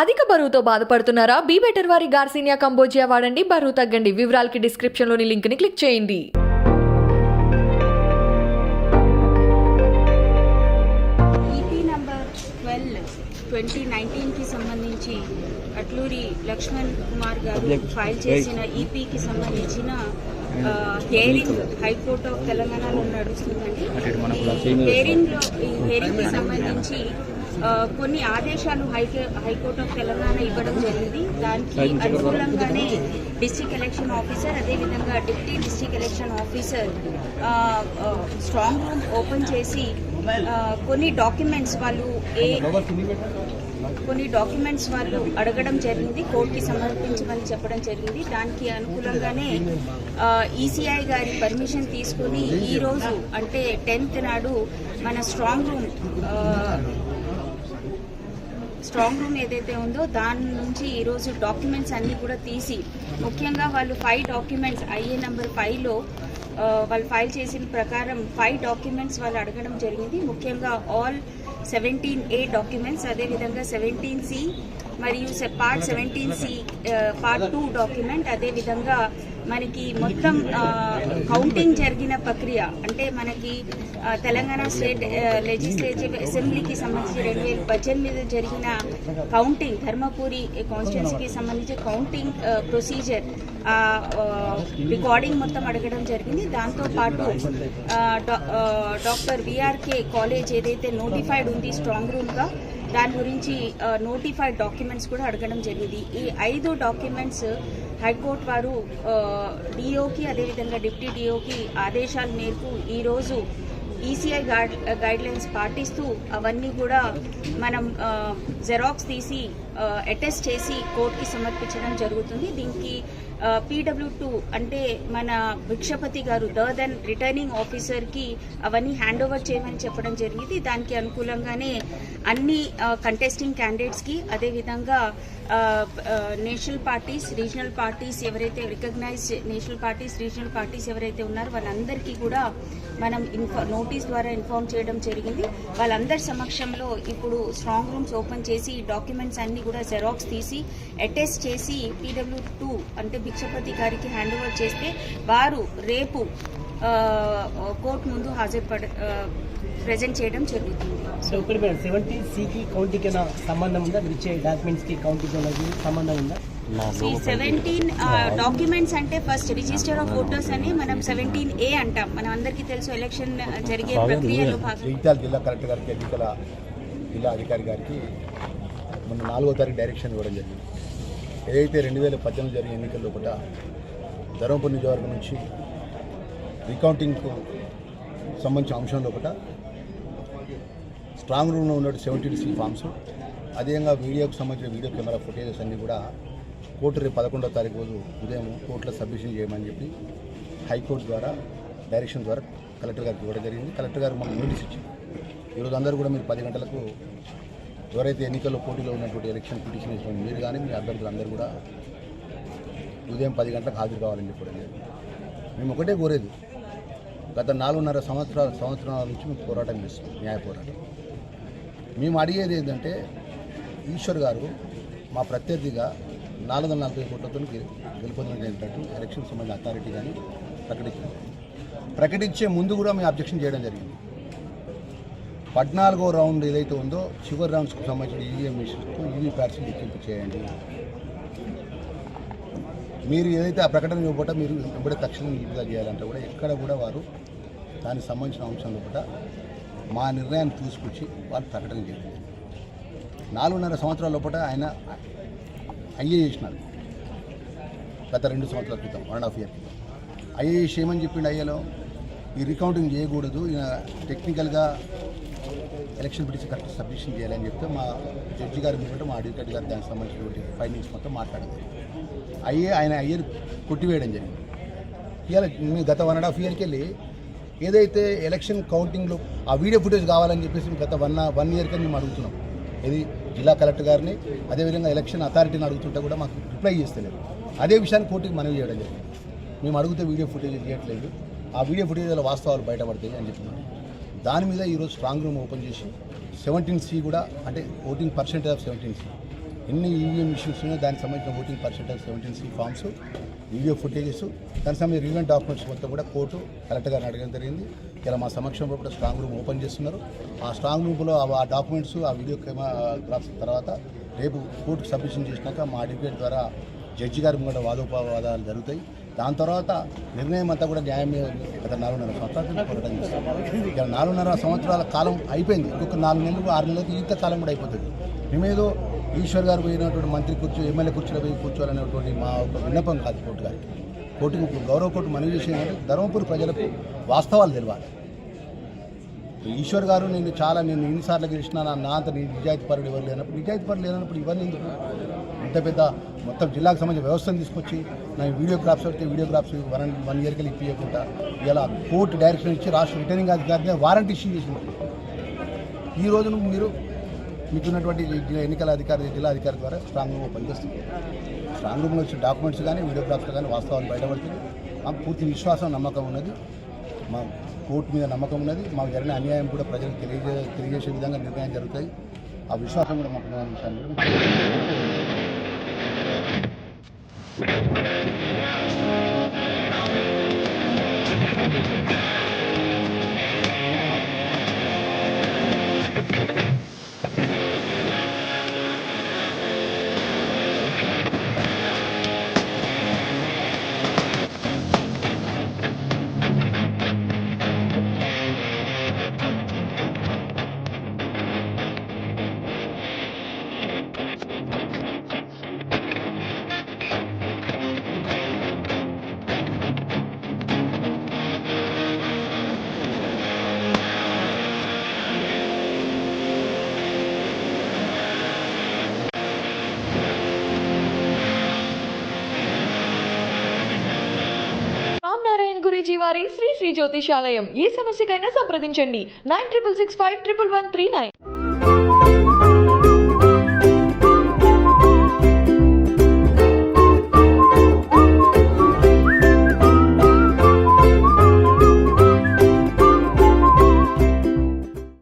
అధిక బరువుతో బాధపడుతున్నారా? బీ బెటర్ వారి గార్సినియా కంబోజియా వాడండి. బరువు తగ్గండి. వివరాలకి డిస్క్రిప్షన్లోని లింక్ని క్లిక్ చేయండి. ఈపీ నంబర్ ట్వెల్వ్ ట్వంటీ నైన్టీన్కి సంబంధించి అట్లూరి లక్ష్మణ్ కుమార్ గారు ఫైల్ చేసిన ఈపీకి సంబంధించిన ఆ, హియరింగ్ హైకోర్టు ఆఫ్ తెలంగాణలో నడుస్తుందండి ఈ హియరింగ్లో ఈ సంబంధించి కొన్ని ఆదేశాలు హైకో హైకోర్టు ఆఫ్ తెలంగాణ ఇవ్వడం జరిగింది. దానికి అనుకూలంగానే డిస్ట్రిక్ట్ ఎలక్షన్ ఆఫీసర్ అదేవిధంగా deputy district election officer strong room open చేసి కొన్ని డాక్యుమెంట్స్ వాళ్ళు ఏ కొన్ని డాక్యుమెంట్స్ వాళ్ళు అడగడం జరిగింది కోర్టుకి సమర్పించమని చెప్పడం జరిగింది. దానికి అనుకూలంగానే ఈసీఐ గారి పర్మిషన్ తీసుకుని ఈరోజు అంటే టెన్త్ నాడు మన స్ట్రాంగ్ రూమ్ స్ట్రాంగ్ రూమ్ ఏదైతే ఉందో దాని నుంచి ఈరోజు డాక్యుమెంట్స్ అన్నీ కూడా తీసి ముఖ్యంగా వాళ్ళు ఫైవ్ డాక్యుమెంట్స్ ఐఏ నెంబర్ ఫైవ్లో వాళ్ళు ఫైల్ చేసిన ప్రకారం ఫైవ్ డాక్యుమెంట్స్ వాళ్ళు అడగడం జరిగింది. ముఖ్యంగా ఆల్ సెవెంటీన్ ఏ డాక్యుమెంట్స్ అదేవిధంగా సెవెంటీన్ సి మరియు part seventeen C part two document అదేవిధంగా మనకి మొత్తం కౌంటింగ్ జరిగిన ప్రక్రియ అంటే మనకి తెలంగాణ స్టేట్ లెజిస్లేటివ్ అసెంబ్లీకి సంబంధించి రెండు వేల పద్దెనిమిది జరిగిన కౌంటింగ్ ధర్మపురి కాన్స్టిట్యున్సీకి సంబంధించి కౌంటింగ్ ప్రొసీజర్ రికార్డింగ్ మొత్తం అడగడం జరిగింది. దాంతో పాటు డా- డాక్టర్ విఆర్కే కాలేజ్ ఏదైతే నోటిఫైడ్ ఉంది స్ట్రాంగ్ రూమ్గా దాని గురించి నోటిఫైడ్ డాక్యుమెంట్స్ కూడా అడగడం జరిగింది. ఈ ఐదు డాక్యుమెంట్స్ హైకోర్టు వారు డిఓకి అదేవిధంగా డిప్యూటీ డిఓకి ఆదేశాల మేరకు ఈరోజు ఈసీఐ గైడ్ గైడ్లైన్స్ పాటిస్తూ అవన్నీ కూడా మనం జెరాక్స్ తీసి అటెస్ట్ చేసి కోర్టుకి సమర్పించడం జరుగుతుంది. దీనికి పీడబ్ల్యూ టూ అంటే మన భిక్షపతి గారు ద రిటర్నింగ్ ఆఫీసర్కి అవన్నీ హ్యాండ్ ఓవర్ చేయమని చెప్పడం జరిగింది. దానికి అనుకూలంగానే అన్ని కంటెస్టింగ్ క్యాండిడేట్స్కి అదేవిధంగా నేషనల్ పార్టీస్ రీజనల్ పార్టీస్ ఎవరైతే recognise national parties regional parties ఎవరైతే ఉన్నారో వాళ్ళందరికీ కూడా మనం ఇన్ఫా నోటీస్ ద్వారా ఇన్ఫార్మ్ చేయడం జరిగింది. వాళ్ళందరి సమక్షంలో ఇప్పుడు స్ట్రాంగ్ రూమ్స్ ఓపెన్ చేసి డాక్యుమెంట్స్ అన్నీ కూడా జెరాక్స్ తీసి అటెస్ట్ చేసి పీడబ్ల్యూ టూ అంటే భిక్షపతి గారికి హ్యాండ్ ఓవర్ చేస్తే వారు రేపు కోర్టు ముందు హాజరుపడ ప్రజెంట్ చేయడం జరుగుతుంది. సో ఇప్పుడు మేడం సెవెంటీ సికి కౌంటీకి సంబంధం ఉందా? మీరు ఇచ్చే డాక్యుమెంట్స్కి కౌంటీకి అనేది సంబంధం ఉందా? సెవెంటీన్ డాక్యుమెంట్స్ అంటే ఫస్ట్ రిజిస్టర్ ఆఫ్ ఓటర్స్ అని మనం సెవెంటీన్ ఏ అంటాం. మనం అందరికీ తెలుసు ఎలక్షన్ జరిగే ప్రక్రియలో భాగంగా. జిల్లా కలెక్టర్ గారికి ఎన్నికల జిల్లా అధికారి గారికి మొన్న నాలుగో తారీఖు డైరెక్షన్ ఇవ్వడం జరిగింది. ఏదైతే రెండు వేల పద్దెనిమిది జరిగిన ఎన్నికల్లో కూడా ధర్మపురి నియోజకవర్గం నుంచి రికౌంటింగ్కు సంబంధించిన అంశంలో కూడా స్ట్రాంగ్ రూమ్లో ఉన్న సెవెంటీ సి ఫామ్స్ అదేవిధంగా వీడియోకి సంబంధించిన వీడియో కెమెరా ఫుటేజెస్ అన్నీ కూడా కోర్టు రేపు పదకొండో తారీఖు రోజు ఉదయం కోర్టులో సబ్మిషన్ చేయమని చెప్పి హైకోర్టు ద్వారా డైరెక్షన్ ద్వారా కలెక్టర్ గారికి ఇవ్వడం జరిగింది. కలెక్టర్ గారు మాకు నోటీస్ ఇచ్చింది ఈరోజు అందరూ కూడా మీరు పది గంటలకు ఎవరైతే ఎన్నికల్లో పోటీలో ఉన్నటువంటి ఎలక్షన్ పిటిషన్ ఇచ్చిన మీరు కానీ మీ అభ్యర్థులు అందరూ కూడా ఉదయం పది గంటలకు హాజరు కావాలని చెప్పడం లేదు మేము ఒకటే కోరేది. గత నాలుగున్నర సంవత్సరాల సంవత్సరాల నుంచి మేము పోరాటం చేస్తున్నాం న్యాయ పోరాటం. మేము అడిగేది ఏంటంటే ఈశ్వర్ గారు మా ప్రత్యర్థిగా నాలుగు వందల నలభై కోట్లతో గెలుపొందినటువంటి ఎలక్షన్ సంబంధించిన అథారిటీ కానీ ప్రకటించింది ప్రకటించే ముందు కూడా మేము అబ్జెక్షన్ చేయడం జరిగింది. పద్నాలుగో రౌండ్ ఏదైతే ఉందో చివరి రౌండ్స్కు సంబంధించిన ఈవీఎం మిషన్స్కు ఈవీ ప్యాడ్స్ లెక్కింపు చేయండి. మీరు ఏదైతే ఆ ప్రకటన ఇవ్వబోట మీరు ఇప్పుడే తక్షణం విడుదల చేయాలంటే కూడా ఎక్కడ కూడా వారు దానికి సంబంధించిన అంశంలో కూడా మా నిర్ణయాన్ని తీసుకొచ్చి వాళ్ళు ప్రకటన చేయలేదు నాలుగున్నర సంవత్సరాల లోపల ఆయన ఐఏ చేసినారు. గత రెండు సంవత్సరాల క్రితం వన్ అండ్ హాఫ్ ఇయర్ క్రితం. ఐఏఎస్ ఏమని చెప్పిండు అయ్యలో ఈ రికౌంటింగ్ చేయకూడదు టెక్నికల్గా ఎలక్షన్ పిటిషన్ కరెక్ట్ సబ్మిషన్ చేయాలని చెప్తే మా జడ్జి గారు ముందు మా అడ్వకేట్ గారు దానికి సంబంధించినటువంటి ఫైండింగ్స్ మొత్తం మాట్లాడదు అయ్యే ఆయన అయ్యర్ కొట్టివేయడం జరిగింది. ఇవాళ మేము గత వన్ అండ్ హాఫ్ ఇయర్కి వెళ్ళి ఏదైతే ఎలక్షన్ కౌంటింగ్లో ఆ వీడియో ఫుటేజ్ కావాలని చెప్పేసి మేము గత వన్ వన్ ఇయర్కి మేము అడుగుతున్నాం. ఇది జిల్లా కలెక్టర్ గారిని అదేవిధంగా ఎలక్షన్ అథారిటీని అడుగుతుంటే కూడా మాకు రిప్లై చేస్తలేదు. అదే విషయాన్ని కోర్టుకి మనవి చేయడం జరిగింది. మేము అడిగితే వీడియో ఫుటేజ్ చేయట్లేదు. ఆ వీడియో ఫుటేజ్ల వాస్తవాలు బయటపడతాయి అని చెప్తున్నాను దాని మీద ఈరోజు స్ట్రాంగ్ రూమ్ ఓపెన్ చేసి సెవెంటీన్ సి కూడా అంటే voting percentage of seventeen C. ఎన్ని ఈవీఎం మిషన్స్ ఉన్నాయో దానికి సంబంధించిన voting percentage seventeen C forms video footages దానికి సంబంధించిన రీవెంట్ డాక్యుమెంట్స్ మొత్తం కూడా కోర్టు కరెక్ట్గా అడగడం జరిగింది. ఇలా మా సమక్షంలో కూడా స్ట్రాంగ్ రూమ్ ఓపెన్ చేస్తున్నారు. ఆ స్ట్రాంగ్ రూమ్లో ఆ డాక్యుమెంట్స్ ఆ వీడియో కెమెరాగ్రాఫ్స్ తర్వాత రేపు కోర్టుకు సబ్మిషన్ చేసినాక మా అడ్వకేట్ ద్వారా జడ్జి గారి ముంగట వాదోపవాదాలు జరుగుతాయి. దాని తర్వాత నిర్ణయం అంతా కూడా న్యాయం గత నాలుగున్నర సంవత్సరాలు పోరాటం చేస్తాం ఇక నాలుగున్నర సంవత్సరాల కాలం అయిపోయింది. ఇంకొక నాలుగు నెలలు ఆరు నెలలకు ఇంత కాలం కూడా అయిపోతుంది. మేమేదో ఈశ్వర్ గారు పోయినటువంటి మంత్రి కూర్చో ఎమ్మెల్యే కుర్చీలో పోయి కూర్చోవాలనేటువంటి మా ఒక విన్నపం కాదు కోర్టు గారికి కోర్టుకు ఇప్పుడు గౌరవ కోర్టు మనవి చేసేది ధర్మపూర్ ప్రజలకు వాస్తవాలు తెలియాలి ఈశ్వర్ గారు నేను చాలా నేను ఎన్నిసార్లు గెలిచినా నా నా అంత నిజాయితీ పరుడు ఎవరు లేనప్పుడు నిజాయితీ పరుడు లేనప్పుడు ఇవన్నీ ఎందుకు? ఇంత పెద్ద మొత్తం జిల్లాకు సంబంధించిన వ్యవస్థను తీసుకొచ్చి నా వీడియోగ్రాఫ్స్ వస్తే వీడియోగ్రాఫ్స్ వన్ వన్ ఇయర్కి వెళ్ళి ఇప్పించకుండా ఇలా కోర్టు డైరెక్షన్ ఇచ్చి రాష్ట్ర రిటర్నింగ్ అధికారిని వారంటీ ఇష్యూ చేసింది. ఈ రోజును మీరు మీకున్నటువంటి ఉన్నటువంటి ఎన్నికల అధికారి జిల్లా అధికారి ద్వారా స్ట్రాంగ్ రూమ్లో పనిచేస్తుంది స్ట్రాంగ్ రూమ్లో వచ్చిన డాక్యుమెంట్స్ కానీ వీడియోగ్రాఫ్స్ కానీ వాస్తవాలు బయటపడుతుంది మాకు పూర్తి విశ్వాసం నమ్మకం ఉన్నది. మా కోర్టు మీద నమ్మకం ఉన్నది. మాకు జరిగిన అన్యాయం కూడా ప్రజలకు తెలియజే తెలియజేసే విధంగా నిర్ణయం జరుగుతాయి. ఆ విశ్వాసం కూడా మాకు విషయాన్ని Thank you. గురూజీ శ్రీ శ్రీ జ్యోతిషాలయం. ఏ సమస్యకైనా సంప్రదించండి. Nine triple six five triple one three nine.